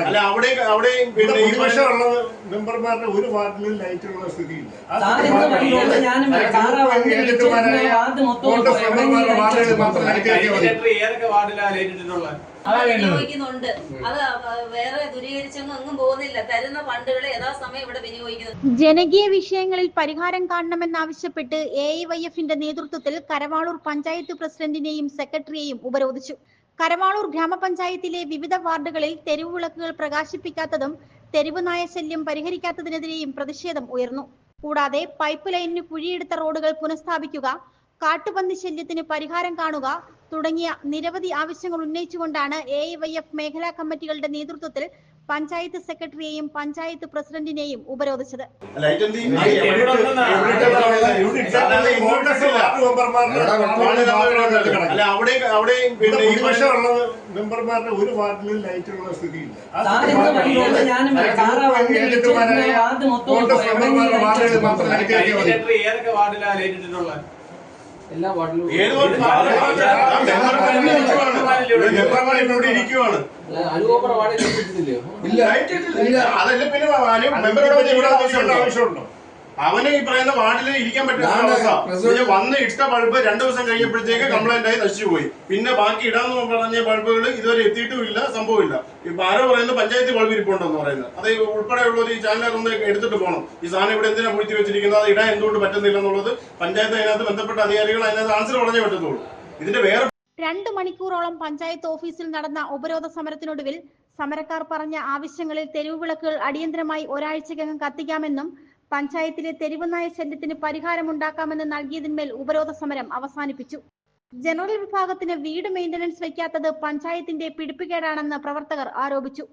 അല്ല അവിടെ അവിടെയും പിന്നെ ഈ മെമ്പർമാരുടെ ഒരു വാർഡിലും ലൈറ്റ് ഏതൊക്കെ വാർഡിലാണ് അത് വിനിയോഗിക്കുന്നുണ്ട് അത് വേറെ ദുരീകരിച്ചൊന്നും എങ്ങും പോകുന്നില്ല. തരുന്ന ഫണ്ടുകൾ യഥാസമയം ഇവിടെ വിനിയോഗിക്കുന്നു ജനകീയ വിഷയങ്ങളിൽ പരിഹാരം കാണണമെന്നാവശ്യപ്പെട്ട് എ ഐ വൈ എഫിന്റെ നേതൃത്വത്തിൽ കരവാളൂർ പഞ്ചായത്ത് പ്രസിഡന്റിനെയും സെക്രട്ടറിയെയും ഉപരോധിച്ചു. കരവാളൂർ ഗ്രാമപഞ്ചായത്തിലെ വിവിധ വാർഡുകളിൽ തെരുവ് വിളക്കുകൾ പ്രകാശിപ്പിക്കാത്തതും തെരുവ് നായ ശല്യം പരിഹരിക്കാത്തതിനെതിരെയും പ്രതിഷേധം ഉയർന്നു. കൂടാതെ പൈപ്പ് ലൈനിന് കുഴിയെടുത്ത റോഡുകൾ പുനഃസ്ഥാപിക്കുക കാട്ടുപന്നി ശല്യത്തിന് പരിഹാരം കാണുക തുടങ്ങിയ നിരവധി ആവശ്യങ്ങൾ ഉന്നയിച്ചുകൊണ്ടാണ് എ വൈ എഫ് മേഖലാ കമ്മിറ്റികളുടെ നേതൃത്വത്തിൽ പഞ്ചായത്ത് സെക്രട്ടറിയെയും പഞ്ചായത്ത് പ്രസിഡന്റിനെയും ഉപരോധിച്ചത്. മെമ്പർമാരുടെ ഒരു വാർഡിലും ലൈറ്റുള്ള സ്ഥിതിയില്ല. മാത്രം ലൈറ്റ് ഏതൊക്കെ വാർഡിലാണ് എല്ലാ വാർഡിലും ഇവിടെ ഇരിക്കുവാണ്. വാർഡിൽ ലൈറ്റ് ഇട്ടില്ല. അതല്ല പിന്നെ മെമ്പറോട് ആവശ്യമുണ്ടോ? അവന് ഈ പറയുന്ന വാർഡിൽ ഇരിക്കാൻ പറ്റുന്ന അവസ്ഥ. വന്ന് ഇട്ട ബൾബ് രണ്ടു ദിവസം കഴിഞ്ഞപ്പോഴത്തേക്ക് കംപ്ലൈന്റ് ആയി നശിച്ചു പോയി. പിന്നെ ബാക്കി ഇടാന്ന് പറഞ്ഞ ബൾബുകൾ ഇതുവരെ എത്തിയിട്ടുമില്ല സംഭവമില്ല. ഇപ്പൊ ആരോ പറയുന്നത് പഞ്ചായത്ത് ബൾബ് ഇരിപ്പുണ്ടെന്ന് പറയുന്നത്. അത് ഉൾപ്പെടെയുള്ളവർ ഈ ചാനലൊന്ന് എടുത്തിട്ട് പോകണം. ഈ സാധനം ഇവിടെ എന്തിനാ പൊളിച്ചു വെച്ചിരിക്കുന്നത്? അത് ഇടാൻ എന്തുകൊണ്ട് പറ്റുന്നില്ല എന്നുള്ളത് പഞ്ചായത്ത് അതിനകത്ത് ബന്ധപ്പെട്ട അധികാരികൾ അതിനകത്ത് ആൻസർ പറഞ്ഞേ പറ്റത്തുള്ളൂ. ഇതിന്റെ വേറെ രണ്ടു മണിക്കൂറോളം പഞ്ചായത്ത് ഓഫീസിൽ നടന്ന ഉപരോധ സമരത്തിനൊടുവിൽ സമരക്കാർ പറഞ്ഞ ആവശ്യങ്ങളിൽ തെരുവ് വിളക്കുകൾ അടിയന്തരമായി ഒരാഴ്ചക്കകം കത്തിക്കാമെന്നും പഞ്ചായത്തിലെ തെരുവ് നായ ശല്യത്തിന് പരിഹാരമുണ്ടാക്കാമെന്ന് നൽകിയതിന്മേൽ ഉപരോധ സമരം അവസാനിപ്പിച്ചു. ജനറൽ വിഭാഗത്തിന് വീട് മെയിന്റനൻസ് വയ്ക്കാത്തത് പഞ്ചായത്തിന്റെ പിടിപ്പുകേടാണെന്ന് പ്രവർത്തകർ ആരോപിച്ചു.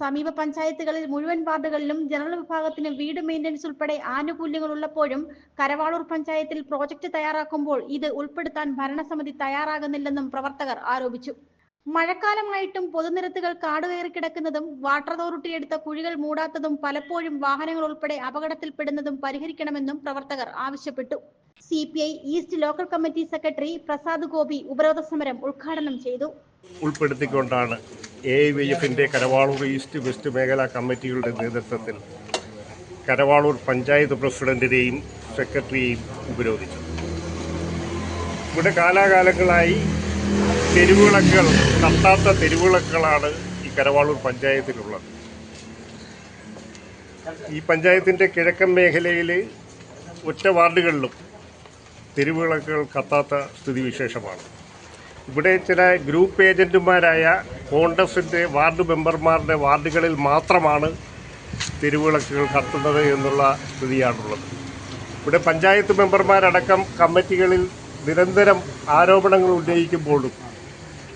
സമീപ പഞ്ചായത്തുകളിൽ മുഴുവൻ വാർഡുകളിലും ജനറൽ വിഭാഗത്തിന് വീട് മെയിന്റനൻസ് ഉൾപ്പെടെ ആനുകൂല്യങ്ങൾ ഉള്ളപ്പോഴും കരവാളൂർ പഞ്ചായത്തിൽ പ്രോജക്റ്റ് തയ്യാറാക്കുമ്പോൾ ഇത് ഉൾപ്പെടുത്താൻ ഭരണസമിതി തയ്യാറാകുന്നില്ലെന്നും പ്രവർത്തകർ ആരോപിച്ചു. മഴക്കാലമായിട്ടും പൊതുനിരത്തുകൾ കാടുകയറി കിടക്കുന്നതും വാട്ടർ അതോറിറ്റി എടുത്ത കുഴികൾ മൂടാത്തതും പലപ്പോഴും വാഹനങ്ങൾ ഉൾപ്പെടെ അപകടത്തിൽപ്പെടുന്നതും പരിഹരിക്കണമെന്നും പ്രവർത്തകർ ആവശ്യപ്പെട്ടു. C P I east local committee secretary Prasad Gopi ഉപരോധ സമരം ഉദ്ഘാടനം ചെയ്തു. ഉൾപ്പെടുത്തിക്കൊണ്ടാണ് എ ഐ എഫിന്റെ കരവാളൂർ ഈസ്റ്റ് വെസ്റ്റ് മേഖലാ കമ്മിറ്റികളുടെ നേതൃത്വത്തിൽ കരവാളൂർ പഞ്ചായത്ത് പ്രസിഡന്റിനെയും സെക്രട്ടറിയെയും ഉപരോധിച്ചു ഇവിടെ കാലാകാലങ്ങളായി തെരുവിളക്കുകൾ കത്താത്ത തെരുവിളക്കുകളാണ് ഈ കരവാളൂർ പഞ്ചായത്തിലുള്ളത്. ഈ പഞ്ചായത്തിന്റെ കിഴക്കൻ മേഖലയിൽ ഒറ്റ വാർഡുകളിലും തെരുവിളക്കുകൾ കത്താത്ത സ്ഥിതിവിശേഷമാണ് ഇവിടെ ചില ഗ്രൂപ്പ് ഏജന്റുമാരായ കോൺഗ്രസിന്റെ വാർഡ് മെമ്പർമാരുടെ വാർഡുകളിൽ മാത്രമാണ് തെരുവിളക്കുകൾ കത്തുന്നത് എന്നുള്ള സ്ഥിതിയാണുള്ളത്. ഇവിടെ പഞ്ചായത്ത് മെമ്പർമാരടക്കം കമ്മിറ്റികളിൽ നിരന്തരം ആരോപണങ്ങൾ ഉന്നയിക്കുമ്പോഴും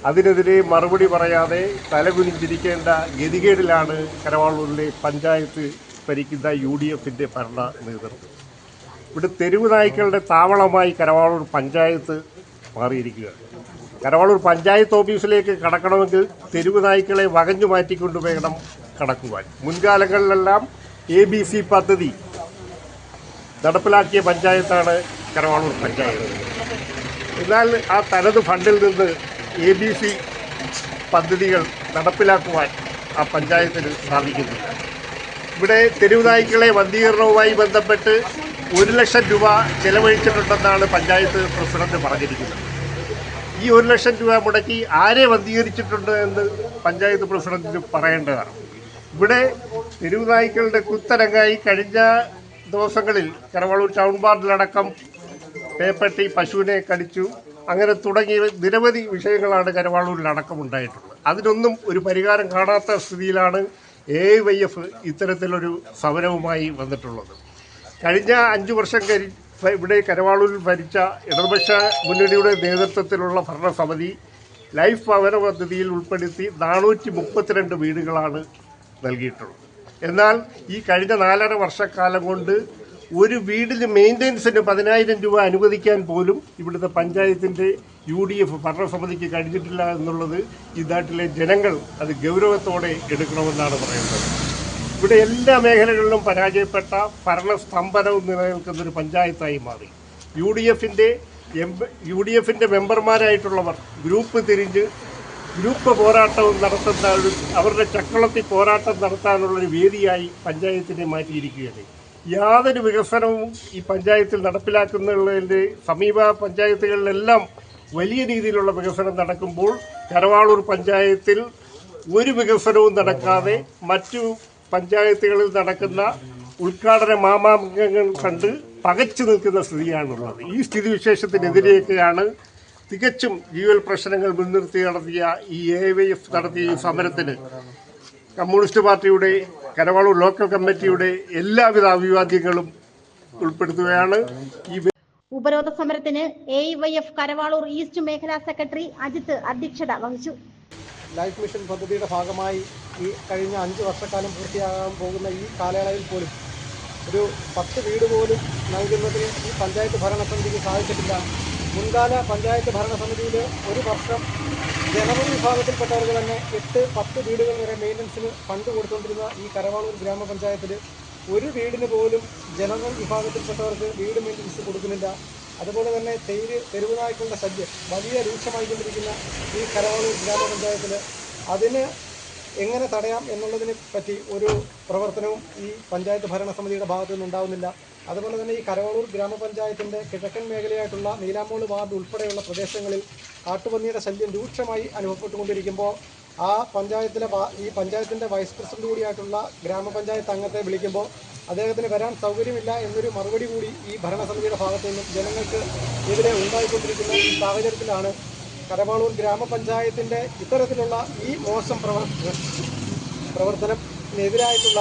അതിനെതിരെ മറുപടി പറയാതെ തലകുനിഞ്ചിരിക്കേണ്ട ഗതികേടിലാണ് കരവാളൂരിലെ പഞ്ചായത്ത് ഭരിക്കുന്ന യു ഡി എഫിന്റെ ഭരണ നേതൃത്വം. ഇവിടെ തെരുവ് നായ്ക്കളുടെ താവളമായി കരവാളൂർ പഞ്ചായത്ത് മാറിയിരിക്കുകയാണ്. കരവാളൂർ പഞ്ചായത്ത് ഓഫീസിലേക്ക് കടക്കണമെങ്കിൽ തെരുവ് നായ്ക്കളെ വകഞ്ഞു മാറ്റിക്കൊണ്ട് വേണം കടക്കുവാൻ. മുൻകാലങ്ങളിലെല്ലാം എ ബി സി പദ്ധതി നടപ്പിലാക്കിയ പഞ്ചായത്താണ് കരവാളൂർ പഞ്ചായത്ത്. എന്നാൽ ആ തനത് ഫണ്ടിൽ നിന്ന് എ ബി സി പദ്ധതികൾ നടപ്പിലാക്കുവാൻ ആ പഞ്ചായത്തിന് സാധിക്കുന്നില്ല ഇവിടെ തെരുവ് നായ്ക്കളെ വന്ധീകരണവുമായി ബന്ധപ്പെട്ട് ഒരു ലക്ഷം രൂപ ചെലവഴിച്ചിട്ടുണ്ടെന്നാണ് പഞ്ചായത്ത് പ്രസിഡന്റ് പറഞ്ഞിരിക്കുന്നത്. ഈ ഒരു ലക്ഷം രൂപ മുടക്കി ആരെ വന്ധീകരിച്ചിട്ടുണ്ട് എന്ന് പഞ്ചായത്ത് പ്രസിഡന്റിന് പറയേണ്ടതാണ്. ഇവിടെ തെരുവ് നായ്ക്കളുടെ കുത്തരങ്ങായി കഴിഞ്ഞ ദിവസങ്ങളിൽ കരവളൂർ ടൗൺ വാർഡിലടക്കം പേപ്പട്ടി പശുവിനെ കടിച്ചു. അങ്ങനെ തുടങ്ങിയ നിരവധി വിഷയങ്ങളാണ് കരവാളൂരിൽ അടക്കമുണ്ടായിട്ടുള്ളത്. അതിനൊന്നും ഒരു പരിഹാരം കാണാത്ത സ്ഥിതിയിലാണ് എ വൈ എഫ് ഇത്തരത്തിലൊരു സമരവുമായി വന്നിട്ടുള്ളത്. കഴിഞ്ഞ അഞ്ചു വർഷം കരി ഇവിടെ കരവാളൂരിൽ ഭരിച്ച ഇടതുപക്ഷ മുന്നണിയുടെ നേതൃത്വത്തിലുള്ള ഭരണസമിതി ലൈഫ് ഭവന പദ്ധതിയിൽ ഉൾപ്പെടുത്തി നാനൂറ്റി മുപ്പത്തിരണ്ട് വീടുകളാണ് നൽകിയിട്ടുള്ളത്. എന്നാൽ ഈ കഴിഞ്ഞ നാലര വർഷക്കാലം കൊണ്ട് ഒരു വീടിന് മെയിന്റെനൻസിന് പതിനായിരം രൂപ അനുവദിക്കാൻ പോലും ഇവിടുത്തെ പഞ്ചായത്തിന്റെ യു ഡി എഫ് ഭരണസമിതിക്ക് കഴിഞ്ഞിട്ടില്ല എന്നുള്ളത് ഈ നാട്ടിലെ ജനങ്ങൾ അത് ഗൗരവത്തോടെ എടുക്കണമെന്നാണ് പറയുന്നത്. ഇവിടെ എല്ലാ മേഖലകളിലും പരാജയപ്പെട്ട ഭരണസ്തംഭനവും നിലനിൽക്കുന്ന ഒരു പഞ്ചായത്തായി മാറി. യു ഡി എഫിന്റെ എം യു ഡി എഫിന്റെ മെമ്പർമാരായിട്ടുള്ളവർ ഗ്രൂപ്പ് തിരിഞ്ഞ് ഗ്രൂപ്പ് പോരാട്ടവും നടത്തുന്ന അവരുടെ ചക്കളത്തിൽ പോരാട്ടം നടത്താനുള്ളൊരു വേദിയായി പഞ്ചായത്തിനെ മാറ്റിയിരിക്കുകയാണ്. യാതൊരു വികസനവും ഈ പഞ്ചായത്തിൽ നടപ്പിലാക്കുന്നതിന്റെ സമീപ പഞ്ചായത്തുകളിലെല്ലാം വലിയ രീതിയിലുള്ള വികസനം നടക്കുമ്പോൾ കരവാളൂർ പഞ്ചായത്തിൽ ഒരു വികസനവും നടക്കാതെ മറ്റു പഞ്ചായത്തുകളിൽ നടക്കുന്ന ഉദ്ഘാടന മാമാങ്കങ്ങൾ കണ്ട് പകച്ചു നിൽക്കുന്ന സ്ഥിതിയാണുള്ളത്. ഈ സ്ഥിതിവിശേഷത്തിനെതിരെയൊക്കെയാണ് തികച്ചും ജീവൽ പ്രശ്നങ്ങൾ മുൻനിർത്തി നടത്തിയ ഈ എ വൈ എഫ് നടത്തിയ ഈ സമരത്തിന് കമ്മ്യൂണിസ്റ്റ് പാർട്ടിയുടെ കരവാളൂർ ലോക്കൽ കമ്മിറ്റിയുടെ എല്ലാവിധ അഭിവാദ്യങ്ങളും ഉൾപ്പെടുത്തുകയാണ്. ഈ ഉപരോധ സമരത്തിന് A Y F Karavaloor east മേഖലാ സെക്രട്ടറി അജിത്ത് അധ്യക്ഷത വഹിച്ചു. ലൈഫ് മിഷൻ പദ്ധതിയുടെ ഭാഗമായി ഈ കഴിഞ്ഞ അഞ്ച് വർഷക്കാലം പൂർത്തിയാകാൻ പോകുന്ന ഈ കാലയളവിൽ പോലും ഒരു പത്ത് വീട് പോലും നൽകുന്നതിന് ഈ പഞ്ചായത്ത് ഭരണസമിതിക്ക് സാധിച്ചിട്ടില്ല. മുൻകാല പഞ്ചായത്ത് ഭരണസമിതിയിൽ ഒരു വർഷം ജനറൽ വിഭാഗത്തിൽപ്പെട്ടവർക്ക് തന്നെ എട്ട് പത്ത് വീടുകൾ വരെ മെയിന്റനൻസിന് ഫണ്ട് കൊടുത്തുകൊണ്ടിരുന്ന ഈ കരവാളൂർ ഗ്രാമപഞ്ചായത്തിൽ ഒരു വീടിന് പോലും ജനറൽ വിഭാഗത്തിൽപ്പെട്ടവർക്ക് വീട് മെയിന്റനൻസ് കൊടുക്കുന്നില്ല. അതുപോലെ തന്നെ തേര് തെരുവുനായ്ക്കളുടെ സദ്യ വലിയ രൂക്ഷമായിക്കൊണ്ടിരിക്കുന്ന ഈ കരവാളൂർ ഗ്രാമപഞ്ചായത്തിൽ അതിന് എങ്ങനെ തടയാം എന്നുള്ളതിനെ പറ്റി ഒരു പ്രവർത്തനവും ഈ പഞ്ചായത്ത് ഭരണസമിതിയുടെ ഭാഗത്തു നിന്നുണ്ടാവുന്നില്ല അതുപോലെ തന്നെ ഈ കരവളൂർ ഗ്രാമപഞ്ചായത്തിന്റെ കിഴക്കൻ മേഖലയായിട്ടുള്ള നീലാമോൾ വാർഡ് ഉൾപ്പെടെയുള്ള പ്രദേശങ്ങളിൽ കാട്ടുപന്നിയുടെ ശല്യം രൂക്ഷമായി അനുഭവപ്പെട്ടുകൊണ്ടിരിക്കുമ്പോൾ ആ പഞ്ചായത്തിലെ ഈ പഞ്ചായത്തിന്റെ വൈസ് പ്രസിഡന്റ് കൂടിയായിട്ടുള്ള ഗ്രാമപഞ്ചായത്ത് അംഗത്തെ വിളിക്കുമ്പോൾ അദ്ദേഹത്തിന് വരാൻ സൗകര്യമില്ല എന്നൊരു മറുപടി കൂടി ഈ ഭരണസമിതിയുടെ ഭാഗത്തു നിന്നും ജനങ്ങൾക്ക് എതിരെ ഉണ്ടായിക്കൊണ്ടിരിക്കുന്ന ഈ സാഹചര്യത്തിലാണ് കരവാളൂർ ഗ്രാമപഞ്ചായത്തിന്റെ ഇത്തരത്തിലുള്ള ഈ മോശം പ്രവർത്തനം പ്രവർത്തനത്തിനെതിരായിട്ടുള്ള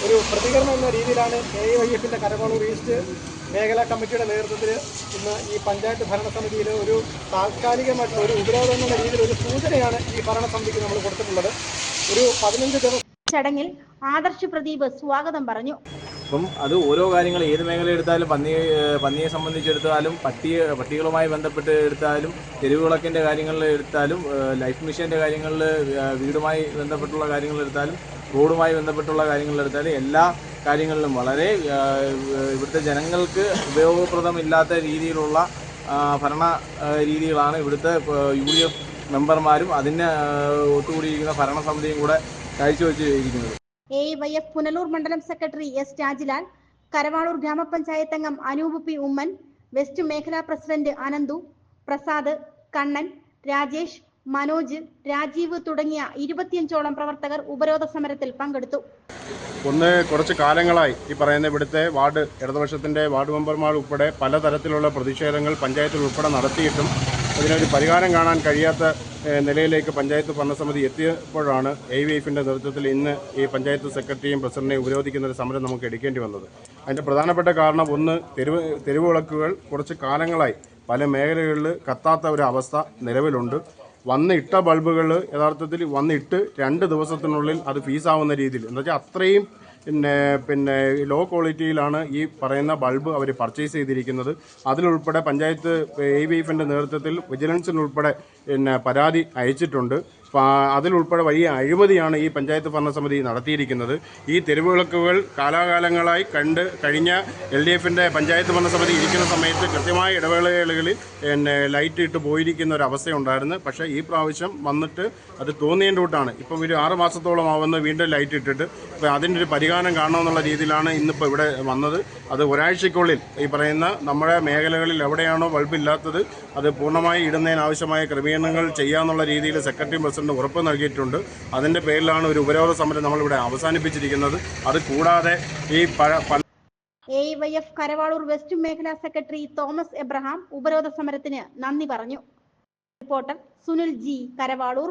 ഒരു പ്രതികരണം എന്ന രീതിയിലാണ് എ വൈ എഫിന്റെ കരകോളം ഈസ്റ്റ് മേഖലാ കമ്മിറ്റിയുടെ നേതൃത്വത്തിൽ ഇന്ന് ഈ പഞ്ചായത്ത് ഭരണസമിതിയിൽ ഒരു താൽക്കാലികമായിട്ടുള്ള ഒരു ഉപരോധം എന്നുള്ള രീതിയിൽ ഒരു സൂചനയാണ് ഈ ഭരണസമിതിക്ക് നമ്മൾ കൊടുത്തിട്ടുള്ളത്. ഒരു പതിനഞ്ച് ദിവസം ചടങ്ങിൽ ആദർശ് പ്രദീപ് സ്വാഗതം പറഞ്ഞു. അപ്പം അത് ഓരോ കാര്യങ്ങൾ ഏത് മേഖല എടുത്താലും പന്നി പന്നിയെ സംബന്ധിച്ചെടുത്താലും പട്ടിയെ പട്ടികളുമായി ബന്ധപ്പെട്ട് എടുത്താലും തെരുവുവിളക്കിന്റെ കാര്യങ്ങളിൽ എടുത്താലും ലൈഫ് മിഷന്റെ കാര്യങ്ങളിൽ വീടുമായി ബന്ധപ്പെട്ടുള്ള കാര്യങ്ങൾ എടുത്താലും റോഡുമായി ബന്ധപ്പെട്ടുള്ള കാര്യങ്ങൾ എടുത്താലും എല്ലാ കാര്യങ്ങളിലും വളരെ ഇവിടുത്തെ ജനങ്ങൾക്ക് ഉപയോഗപ്രദമില്ലാത്ത രീതിയിലുള്ള ഭരണ രീതികളാണ് ഇവിടുത്തെ യു ഡി എഫ് മെമ്പർമാരും അതിന് ഒത്തുകൂടിയിരിക്കുന്ന ഭരണസമിതിയും കൂടെ കാഴ്ചവെച്ചിരിക്കുന്നത് എ വൈ എഫ് പുനലൂർ മണ്ഡലം സെക്രട്ടറി എസ് രാജിലാൽ കരവാളൂർ ഗ്രാമപഞ്ചായത്ത് അംഗം അനൂപ് പി ഉമ്മൻ വെസ്റ്റ് മേഖലാ പ്രസിഡന്റ് അനന്തു പ്രസാദ് കണ്ണൻ രാജേഷ് മനോജ് രാജീവ് തുടങ്ങിയ ഇരുപത്തിയഞ്ചോളം പ്രവർത്തകർ ഉപരോധ സമരത്തിൽ പങ്കെടുത്തു. ഒന്ന് കുറച്ച് കാലങ്ങളായി ഈ പറയുന്ന ഇവിടുത്തെ വാർഡ് ഇടതുപക്ഷത്തിന്റെ വാർഡ് മെമ്പർമാർ ഉൾപ്പെടെ പലതരത്തിലുള്ള പ്രതിഷേധങ്ങൾ പഞ്ചായത്തിൽ ഉൾപ്പെടെ നടത്തിയിട്ടും അതിനൊരു പരിഹാരം കാണാൻ കഴിയാത്ത നിലയിലേക്ക് പഞ്ചായത്ത് ഭരണസമിതി എത്തിയപ്പോഴാണ് എ വി എഫിന്റെ നേതൃത്വത്തിൽ ഇന്ന് ഈ പഞ്ചായത്ത് സെക്രട്ടറിയും പ്രസിഡന്റിനെയും ഉപരോധിക്കുന്ന ഒരു സമരം നമുക്ക് എടുക്കേണ്ടി വന്നത്. അതിന്റെ പ്രധാനപ്പെട്ട കാരണം ഒന്ന് തെരുവ് വിളക്കുകൾ കുറച്ച് കാലങ്ങളായി പല മേഖലകളിൽ കത്താത്ത ഒരു അവസ്ഥ നിലവിലുണ്ട്. വന്നിട്ട ബൾബുകൾ യഥാർത്ഥത്തിൽ വന്നിട്ട് രണ്ട് ദിവസത്തിനുള്ളിൽ അത് ഫീസാവുന്ന രീതിയിൽ എന്താ വെച്ചാൽ അത്രയും പിന്നെ പിന്നെ ലോ ക്വാളിറ്റിയിലാണ് ഈ പറയുന്ന ബൾബ് അവർ പർച്ചേസ് ചെയ്തിരിക്കുന്നത്. അതിലുൾപ്പെടെ പഞ്ചായത്ത് എ വി എഫിന്റെ നേതൃത്വത്തിൽ വിജിലൻസിനുൾപ്പെടെ പിന്നെ പരാതി അയച്ചിട്ടുണ്ട്. അതിലുൾപ്പെടെ വലിയ അഴിമതിയാണ് ഈ പഞ്ചായത്ത് ഭരണസമിതി നടത്തിയിരിക്കുന്നത്. ഈ തെരുവുവിളക്കുകൾ കാലാകാലങ്ങളായി കണ്ട് കഴിഞ്ഞ എൽ ഡി എഫിന്റെ പഞ്ചായത്ത് ഭരണസമിതി ഇരിക്കുന്ന സമയത്ത് കൃത്യമായ ഇടവേളകളിൽ പിന്നെ ലൈറ്റ് ഇട്ട് പോയിരിക്കുന്ന ഒരു അവസ്ഥയുണ്ടായിരുന്നു. പക്ഷേ ഈ പ്രാവശ്യം വന്നിട്ട് അത് തോന്നിയതിന്റെ കൂട്ടാണ് ഇപ്പം ഒരു ആറ് മാസത്തോളം ആവുന്ന വീണ്ടും ലൈറ്റ് ഇട്ടിട്ട്. അപ്പോൾ അതിന്റെ ഒരു പരിഹാരം കാണണമെന്നുള്ള രീതിയിലാണ് ഇന്നിപ്പോൾ ഇവിടെ വന്നത്. അത് ഒരാഴ്ചക്കുള്ളിൽ ഈ പറയുന്ന നമ്മുടെ മേഖലകളിൽ എവിടെയാണോ ബൾബ് ഇല്ലാത്തത് അത് പൂർണമായി ഇടുന്നതിനാവശ്യമായ ക്രമീകരണങ്ങൾ ചെയ്യാമെന്നുള്ള രീതിയിൽ സെക്രട്ടറി പ്രസിഡന്റ് ഉറപ്പ് നൽകിയിട്ടുണ്ട്. അതിന്റെ പേരിലാണ് ഒരു ഉപരോധ സമരം നമ്മളിവിടെ അവസാനിപ്പിച്ചിരിക്കുന്നത്. അത് കൂടാതെ ഈ A Y F Karavalur west മേഖലാ സെക്രട്ടറി തോമസ് എബ്രഹാം ഉപരോധ സമരത്തിന് നന്ദി പറഞ്ഞു. Reporter Sunil G Karavalur.